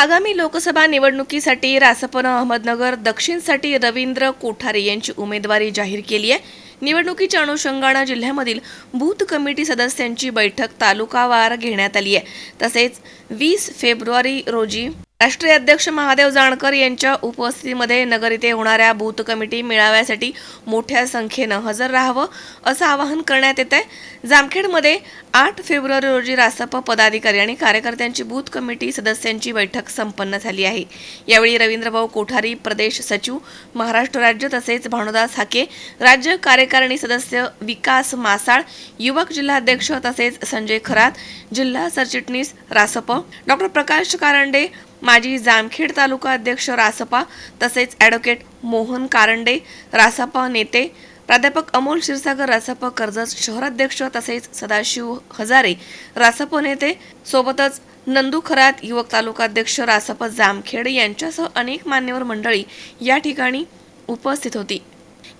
आगामी लोकसभा निवडणुकीसाठी रासपनं अहमदनगर दक्षिणसाठी रवींद्र कोठारे यांची उमेदवारी जाहीर केली आहे. निवडणुकीच्या अनुषंगानं जिल्ह्यामधील बूथ कमिटी सदस्यांची बैठक तालुकावार घेण्यात आली आहे. तसेच वीस फेब्रुवारी रोजी राष्ट्रीय अध्यक्ष महादेव जानकर यांच्या उपस्थितीमध्ये नगर इथे होणाऱ्या बूथ कमिटी मेळाव्यासाठी मोठ्या संख्येनं हजर राहावं असं आवाहन करण्यात येत आहे. जामखेडमध्ये आठ फेब्रुवारी रोजी रासप पदाधिकारी आणि कार्यकर्त्यांची बूथ कमिटी सदस्यांची बैठक संपन्न झाली आहे. यावेळी रवींद्रभाऊ कोठारी प्रदेश सचिव महाराष्ट्र राज्य तसेच भानुदास हाके राज्य कार्यकारिणी सदस्य विकास मासाळ युवक जिल्हाध्यक्ष तसेच संजय खरात जिल्हा सरचिटणीस रासप डॉक्टर प्रकाश कारंडे माजी जामखेड तालुका अध्यक्ष रासपा तसेच ॲडव्होकेट मोहन कारंडे रासपा नेते प्राध्यापक अमोल क्षीरसागर रासप कर्जत शहराध्यक्ष तसेच सदाशिव हजारे रासप नेते सोबतच नंदू खरात युवक तालुकाध्यक्ष रासप जामखेड यांच्यासह अनेक मान्यवर मंडळी या ठिकाणी उपस्थित होती.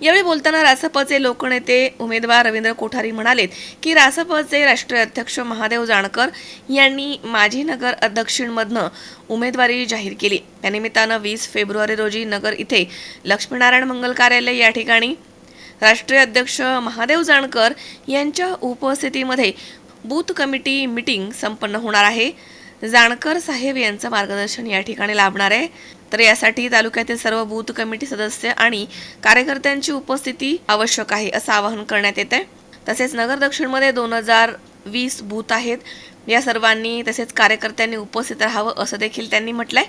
यावेळी बोलताना रासपचे लोकनेते उमेदवार रवींद्र कोठारी म्हणालेत की रासपचे राष्ट्रीय अध्यक्ष महादेव जाणकर यांनी माझी नगर दक्षिणमधनं उमेदवारी जाहीर केली. त्यानिमित्तानं वीस फेब्रुवारी रोजी नगर इथे लक्ष्मीनारायण मंगल कार्यालय या ठिकाणी राष्ट्रीय अध्यक्ष महादेव जाणकर यांच्या उपस्थितीमध्ये बूथ कमिटी मिटिंग संपन्न होणार आहे. जाणकर साहेब यांचं मार्गदर्शन या ठिकाणी लाभणार आहे. तर यासाठी तालुक्यातील सर्व बूथ कमिटी सदस्य आणि कार्यकर्त्यांची उपस्थिती आवश्यक आहे असं आवाहन करण्यात येत आहे. तसेच नगर दक्षिणमध्ये दोन हजार वीस बूथ आहेत. या सर्वांनी तसेच कार्यकर्त्यांनी उपस्थित राहावं असं देखील त्यांनी म्हटलंय.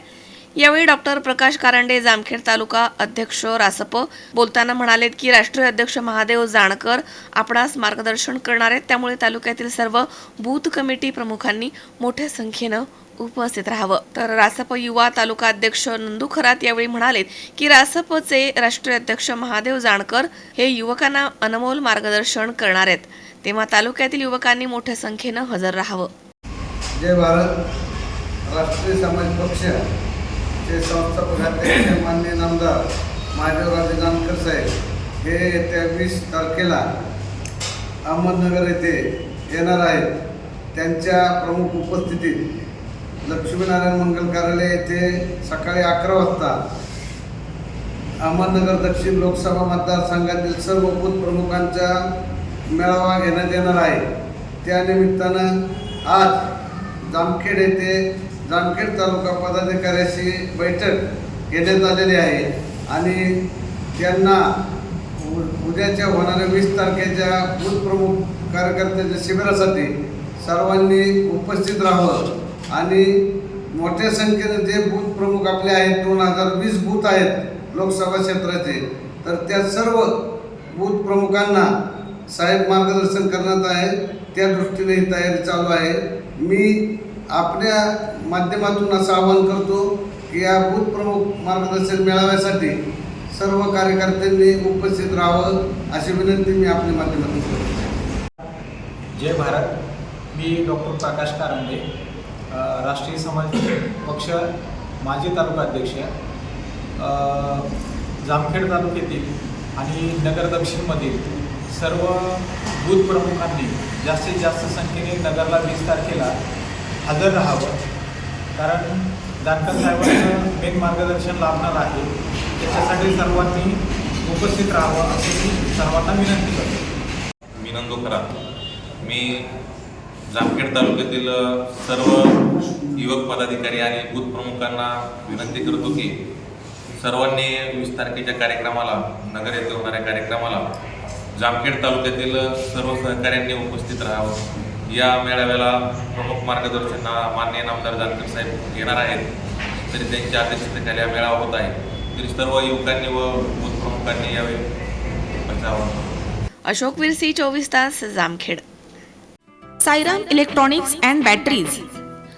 यावेळी डॉक्टर प्रकाश कारंडे जामखेड तालुका अध्यक्ष रासप बोलताना म्हणालेत की राष्ट्रीय अध्यक्ष महादेव जाणकर आपणास मार्गदर्शन करणार आहेत. त्यामुळे तालुक्यातील सर्व बूथ कमिटी प्रमुखांनी मोठ्या संख्येनं उपस्थित राहावं. तर रासप युवा तालुका अध्यक्ष नंदू खरात यावेळी म्हणालेत की रासपचे राष्ट्रीय अध्यक्ष महादेव जाणकर हे युवकांना अनमोल मार्गदर्शन करणार आहेत. तेव्हा तालुक्यातील युवकांनी मोठ्या संख्येनं हजर राहावं. जय भारत. राष्ट्रीय समाज पक्ष ते संस्थापक अध्यक्ष मान्य नामदार महादेवराजे जानकर साहेब हे येत्या वीस तारखेला अहमदनगर येथे येणार आहेत. त्यांच्या प्रमुख उपस्थितीत लक्ष्मीनारायण मंगल कार्यालय येथे सकाळी अकरा वाजता अहमदनगर दक्षिण लोकसभा मतदारसंघातील सर्व बूथ प्रमुखांचा मेळावा घेण्यात येणार आहे. त्यानिमित्तानं आज जामखेड येथे जामखेड तालुका पदाधिकाऱ्याशी बैठक घेण्यात आलेली आहे आणि त्यांना उ- उद्याच्या होणाऱ्या वीस तारखेच्या बूथ प्रमुख कार्यकर्त्याच्या शिबिरासाठी सर्वांनी उपस्थित राहावं आणि मोठ्या संख्येनं जे बूथ प्रमुख आपले आहेत दोन हजार वीस बूथ आहेत लोकसभा क्षेत्राचे तर त्या सर्व बूथ प्रमुखांना साहेब मार्गदर्शन करण्यात आहे. त्या दृष्टीने ही तयारी चालू आहे. मी आपल्या माध्यमातून असं आवाहन करतो की या बूथ प्रमुख मार्गदर्शन मेळाव्यासाठी सर्व कार्यकर्त्यांनी उपस्थित राहावं अशी विनंती मी आपल्या माध्यमातून करतो. जय भारत. मी डॉक्टर प्रकाश कारंडे राष्ट्रीय समाज पक्ष माजी तालुका अध्यक्ष जामखेड तालुक्यातील आणि नगर दक्षिणमधील सर्व बूथ प्रमुखांनी जास्तीत जास्त संख्येने नगरला वीस तारखेला हजर राहावं. कारण जानकर साहेबांचं मेन मार्गदर्शन लाभणार आहे. त्याच्यासाठी सर्वांनी उपस्थित राहावं अशी मी सर्वांना विनंती करतो. मी नंदू खरा मी जामखेड तालुक्यातील सर्व युवक पदाधिकारी आणि बूथ प्रमुखांना विनंती करतो की सर्वांनी वीस तारखेच्या कार्यक्रमाला नगर येथे होणाऱ्या कार्यक्रमाला जामखेड तालुक्यातील सर्व सहकाऱ्यांनी उपस्थित राहावं. या मेळाव्याला प्रमुख मार्गदर्शन मान्य माननीय नामदार जानकर साहेब येणार आहेत. तरी त्यांच्या अध्यक्षतेखाली हा मेळावा होत आहे. तरी सर्व युवकांनी व बूथ प्रमुखांनी यावे अशोक विरसी चोवीस तास Jamkhed. Sairam electronics and batteries.